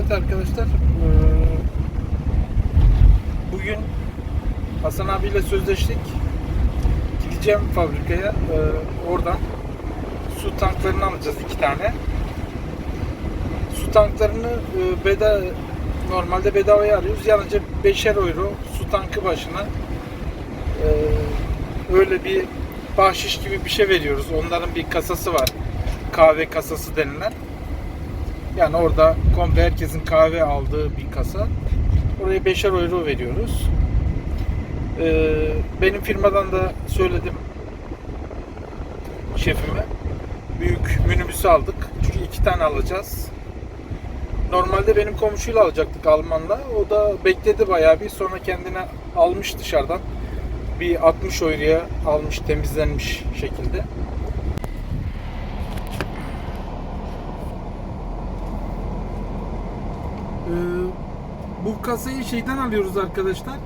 Evet arkadaşlar eee, bugün Hasan abiyle sözleştik. Gideceğim fabrikaya eee, oradan su tanklarını alacağız iki tane. Su tanklarını eee, beda normalde bedavaya arıyoruz. Yalnızca 5'er euro su tankı başına öyle bir bahşiş gibi bir şey veriyoruz. Onların bir kasası var. Kahve kasası denilen. Yani orada komple herkesin kahve aldığı bir kasa. Oraya 5'er euro veriyoruz. Ee, benim firmadan da söyledim şefime. Büyük minibüsü aldık. Çünkü iki tane alacağız. Normalde benim komşuyla alacaktık Almanla. O da bekledi bayağı bir. Sonra kendine almış dışarıdan. Bir 60 euroya almış temizlenmiş şekilde. Ee, bu kasayı şeyden alıyoruz arkadaşlar.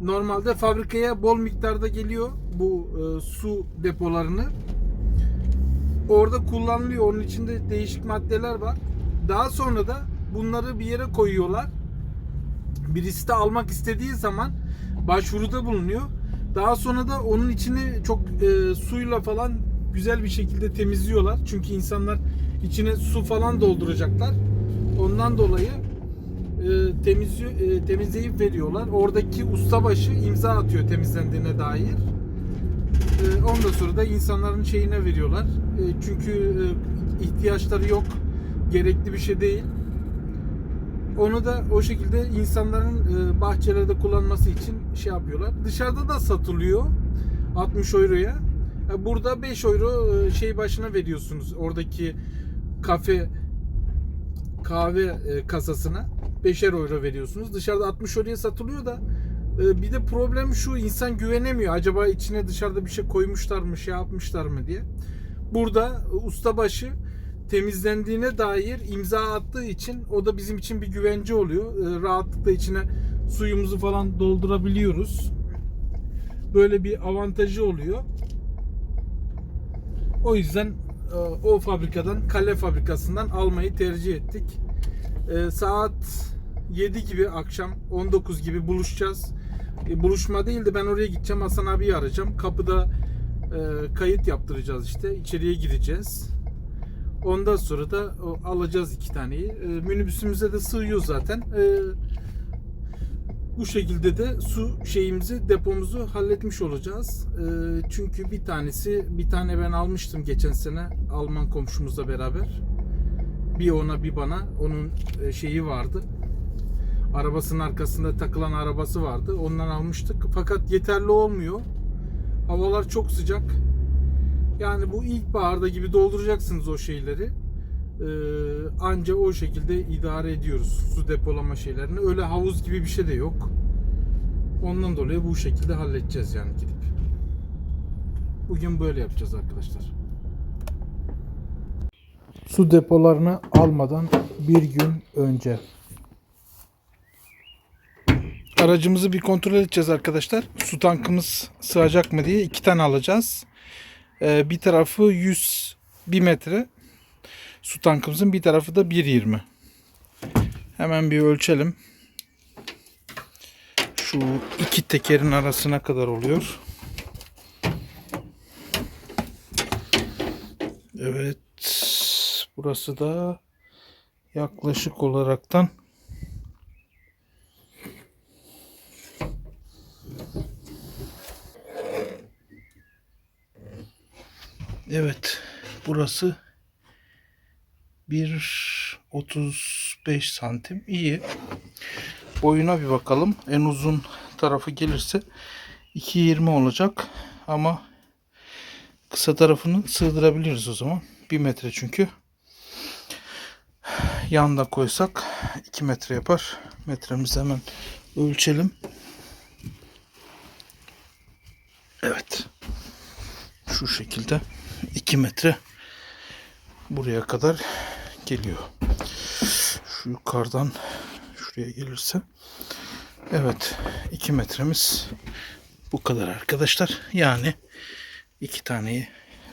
Normalde fabrikaya bol miktarda geliyor bu e, su depolarını. Orada kullanılıyor. Onun içinde değişik maddeler var. Daha sonra da bunları bir yere koyuyorlar. Birisi de almak istediği zaman başvuruda bulunuyor. Daha sonra da onun içini çok e, suyla falan güzel bir şekilde temizliyorlar. Çünkü insanlar içine su falan dolduracaklar. Ondan dolayı temizliyor, e, temizleyip veriyorlar. Oradaki ustabaşı imza atıyor temizlendiğine dair. E, ondan sonra da insanların şeyine veriyorlar. E, çünkü e, ihtiyaçları yok. Gerekli bir şey değil. Onu da o şekilde insanların e, bahçelerde kullanması için şey yapıyorlar. Dışarıda da satılıyor 60 euroya. Burada 5 euro şey başına veriyorsunuz. Oradaki kafe kahve kasasına 5'er euro veriyorsunuz. Dışarıda 60 euroya satılıyor da e, bir de problem şu insan güvenemiyor. Acaba içine dışarıda bir şey koymuşlar mı, şey yapmışlar mı diye. Burada ustabaşı temizlendiğine dair imza attığı için o da bizim için bir güvence oluyor. E, Rahatlıkla içine suyumuzu falan doldurabiliyoruz. Böyle bir avantajı oluyor. O yüzden e, o fabrikadan, kale fabrikasından almayı tercih ettik. Saat 7 gibi akşam 19 gibi buluşacağız. E, Buluşma değil de ben oraya gideceğim Hasan abiyi arayacağım. Kapıda e, kayıt yaptıracağız işte. İçeriye gireceğiz. Ondan sonra da o, alacağız iki taneyi. E, minibüsümüze de sığıyor zaten. E, bu şekilde de su şeyimizi depomuzu halletmiş olacağız. E, çünkü bir tanesi bir tane ben almıştım geçen sene Alman komşumuzla beraber. Bir ona bir bana onun e, şeyi vardı. Arabasının arkasında takılan arabası vardı. Ondan almıştık. Fakat yeterli olmuyor. Havalar çok sıcak. Yani bu ilkbaharda gibi dolduracaksınız o şeyleri. Ee, anca o şekilde idare ediyoruz su depolama şeylerini. Öyle havuz gibi bir şey de yok. Ondan dolayı bu şekilde halledeceğiz yani gidip. Bugün böyle yapacağız arkadaşlar. Su depolarını almadan bir gün önce. Aracımızı bir kontrol edeceğiz arkadaşlar. Su tankımız sığacak mı diye iki tane alacağız. Ee, bir tarafı 100 1 metre. Su tankımızın bir tarafı da 1.20. Hemen bir ölçelim. Şu iki tekerin arasına kadar oluyor. Evet. Burası da yaklaşık olaraktan Evet. Burası 1.35 santim. İyi. Boyuna bir bakalım. En uzun tarafı gelirse 2.20 olacak. Ama kısa tarafını sığdırabiliriz o zaman. 1 metre çünkü. Yanda koysak 2 metre yapar. Metremizi hemen ölçelim. Evet. Şu şekilde 2 metre buraya kadar geliyor. Şu yukarıdan şuraya gelirse evet 2 metremiz bu kadar arkadaşlar. Yani iki taneyi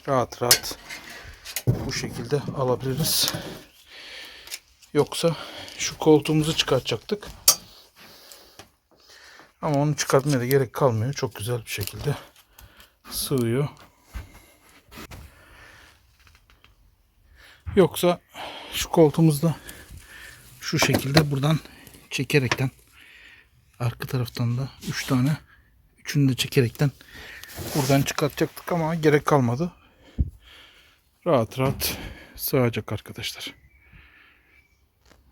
rahat rahat bu şekilde alabiliriz. Yoksa şu koltuğumuzu çıkartacaktık. Ama onu çıkartmaya da gerek kalmıyor. Çok güzel bir şekilde sığıyor. Yoksa şu koltuğumuzda şu şekilde buradan çekerekten arka taraftan da 3 tane üçünü de çekerekten buradan çıkartacaktık ama gerek kalmadı. Rahat rahat sığacak arkadaşlar.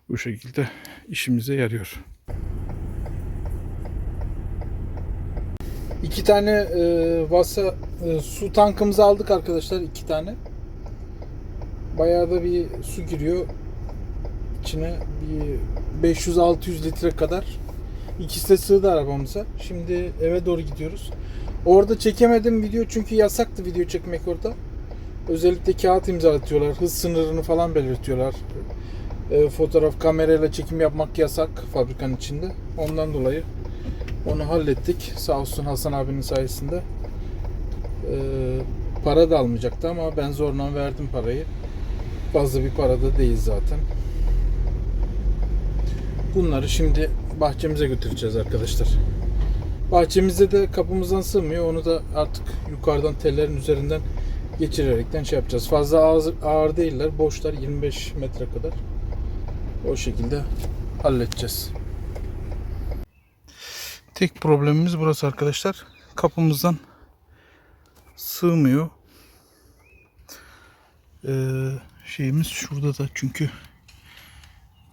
Bu şekilde işimize yarıyor. İki tane e, vasa e, su tankımızı aldık arkadaşlar. iki tane. Bayağı da bir su giriyor. İçine bir 500-600 litre kadar. İkisi de sığdı arabamıza. Şimdi eve doğru gidiyoruz. Orada çekemedim video çünkü yasaktı video çekmek orada. Özellikle kağıt imzalatıyorlar. Hız sınırını falan belirtiyorlar. E, fotoğraf kamerayla çekim yapmak yasak fabrikanın içinde. Ondan dolayı onu hallettik. Sağ olsun Hasan abinin sayesinde. Ee, para da almayacaktı ama ben zorla verdim parayı. Fazla bir para da değil zaten. Bunları şimdi bahçemize götüreceğiz arkadaşlar. Bahçemizde de kapımızdan sığmıyor. Onu da artık yukarıdan tellerin üzerinden geçirerekten şey yapacağız. Fazla ağır, ağır değiller. Boşlar 25 metre kadar. O şekilde halledeceğiz. Tek problemimiz burası arkadaşlar. Kapımızdan sığmıyor. Ee, şeyimiz şurada da çünkü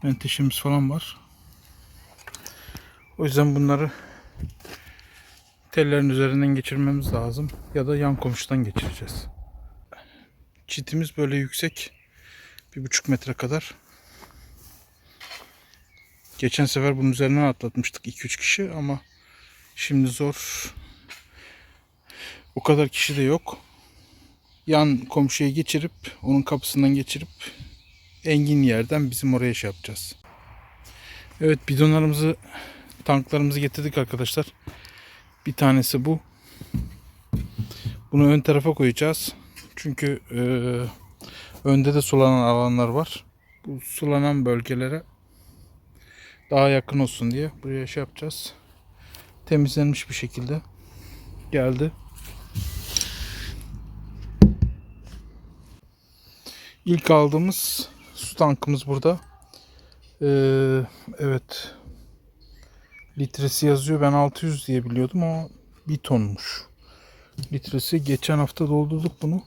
menteşemiz falan var. O yüzden bunları tellerin üzerinden geçirmemiz lazım. Ya da yan komşudan geçireceğiz. Çitimiz böyle yüksek. Bir buçuk metre kadar. Geçen sefer bunun üzerinden atlatmıştık 2-3 kişi ama Şimdi zor. O kadar kişi de yok. Yan komşuya geçirip onun kapısından geçirip engin yerden bizim oraya şey yapacağız. Evet bidonlarımızı tanklarımızı getirdik arkadaşlar. Bir tanesi bu. Bunu ön tarafa koyacağız. Çünkü e, önde de sulanan alanlar var. Bu sulanan bölgelere daha yakın olsun diye buraya şey yapacağız temizlenmiş bir şekilde geldi. İlk aldığımız su tankımız burada. Ee, evet. Litresi yazıyor. Ben 600 diye biliyordum ama bir tonmuş. Litresi geçen hafta doldurduk bunu.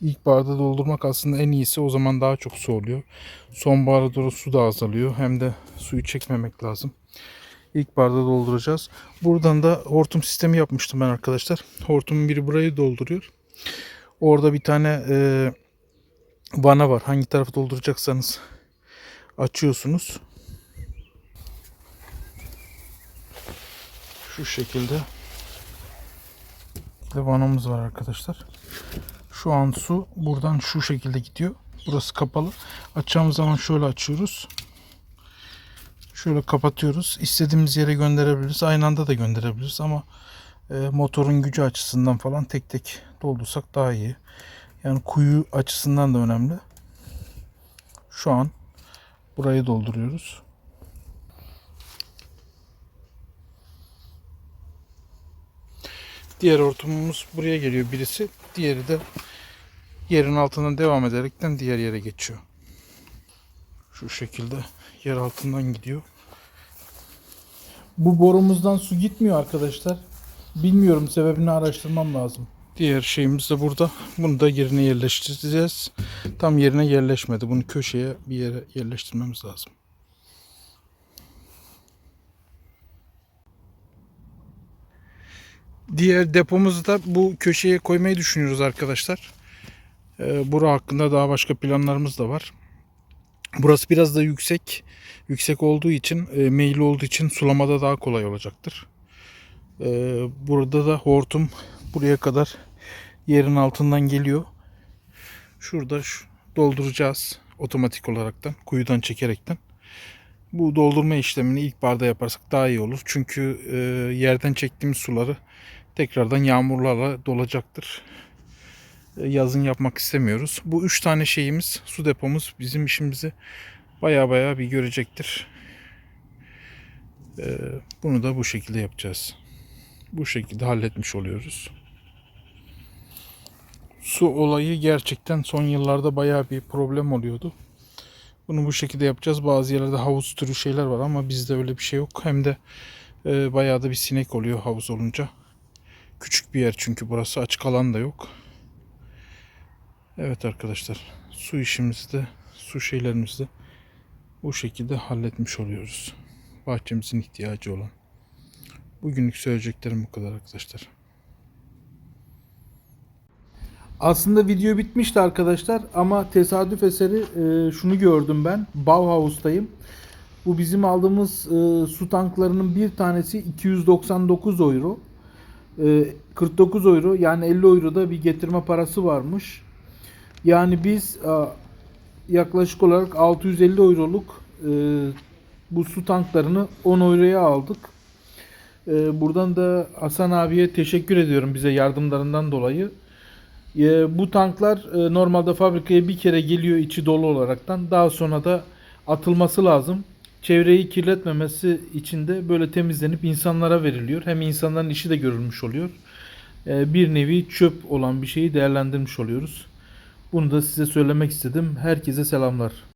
İlkbaharda doldurmak aslında en iyisi. O zaman daha çok su oluyor. Sonbahara doğru su da azalıyor. Hem de suyu çekmemek lazım. İlkbaharda dolduracağız. Buradan da hortum sistemi yapmıştım ben arkadaşlar. Hortumun biri burayı dolduruyor. Orada bir tane e, vana var. Hangi tarafı dolduracaksanız açıyorsunuz. Şu şekilde de vanamız var arkadaşlar. Şu an su buradan şu şekilde gidiyor. Burası kapalı. Açacağımız zaman şöyle açıyoruz. Şöyle kapatıyoruz. İstediğimiz yere gönderebiliriz. Aynı anda da gönderebiliriz ama e, motorun gücü açısından falan tek tek doldursak daha iyi. Yani kuyu açısından da önemli. Şu an burayı dolduruyoruz. Diğer hortumumuz buraya geliyor birisi. Diğeri de yerin altından devam ederekten diğer yere geçiyor. Şu şekilde yer altından gidiyor. Bu borumuzdan su gitmiyor arkadaşlar. Bilmiyorum sebebini araştırmam lazım. Diğer şeyimiz de burada. Bunu da yerine yerleştireceğiz. Tam yerine yerleşmedi. Bunu köşeye bir yere yerleştirmemiz lazım. Diğer depomuzu da bu köşeye koymayı düşünüyoruz arkadaşlar. Ee, bura hakkında daha başka planlarımız da var. Burası biraz da yüksek. Yüksek olduğu için, e, meyilli olduğu için sulamada daha kolay olacaktır. Ee, burada da hortum buraya kadar yerin altından geliyor. Şurada şu, dolduracağız otomatik olaraktan, kuyudan çekerekten. Bu doldurma işlemini ilk barda yaparsak daha iyi olur. Çünkü e, yerden çektiğimiz suları tekrardan yağmurlarla dolacaktır. e, yazın yapmak istemiyoruz. Bu üç tane şeyimiz, su depomuz bizim işimizi baya baya bir görecektir. Ee, Bunu da bu şekilde yapacağız. Bu şekilde halletmiş oluyoruz. Su olayı gerçekten son yıllarda bayağı bir problem oluyordu. Bunu bu şekilde yapacağız. Bazı yerlerde havuz türü şeyler var ama bizde öyle bir şey yok. Hem de e, bayağı da bir sinek oluyor havuz olunca. Küçük bir yer çünkü burası açık alan da yok. Evet arkadaşlar su işimizi de su şeylerimizi de bu şekilde halletmiş oluyoruz. Bahçemizin ihtiyacı olan. Bugünlük söyleyeceklerim bu kadar arkadaşlar. Aslında video bitmişti arkadaşlar ama tesadüf eseri e, şunu gördüm ben. Bauhaus'tayım. Bu bizim aldığımız e, su tanklarının bir tanesi 299 euro. E, 49 euro yani 50 euro da bir getirme parası varmış. Yani biz e, yaklaşık olarak 650 euroluk e, bu su tanklarını 10 euroya aldık. E, buradan da Hasan abiye teşekkür ediyorum bize yardımlarından dolayı. E, bu tanklar e, normalde fabrikaya bir kere geliyor içi dolu olaraktan. Daha sonra da atılması lazım. Çevreyi kirletmemesi için de böyle temizlenip insanlara veriliyor. Hem insanların işi de görülmüş oluyor. E, bir nevi çöp olan bir şeyi değerlendirmiş oluyoruz. Bunu da size söylemek istedim. Herkese selamlar.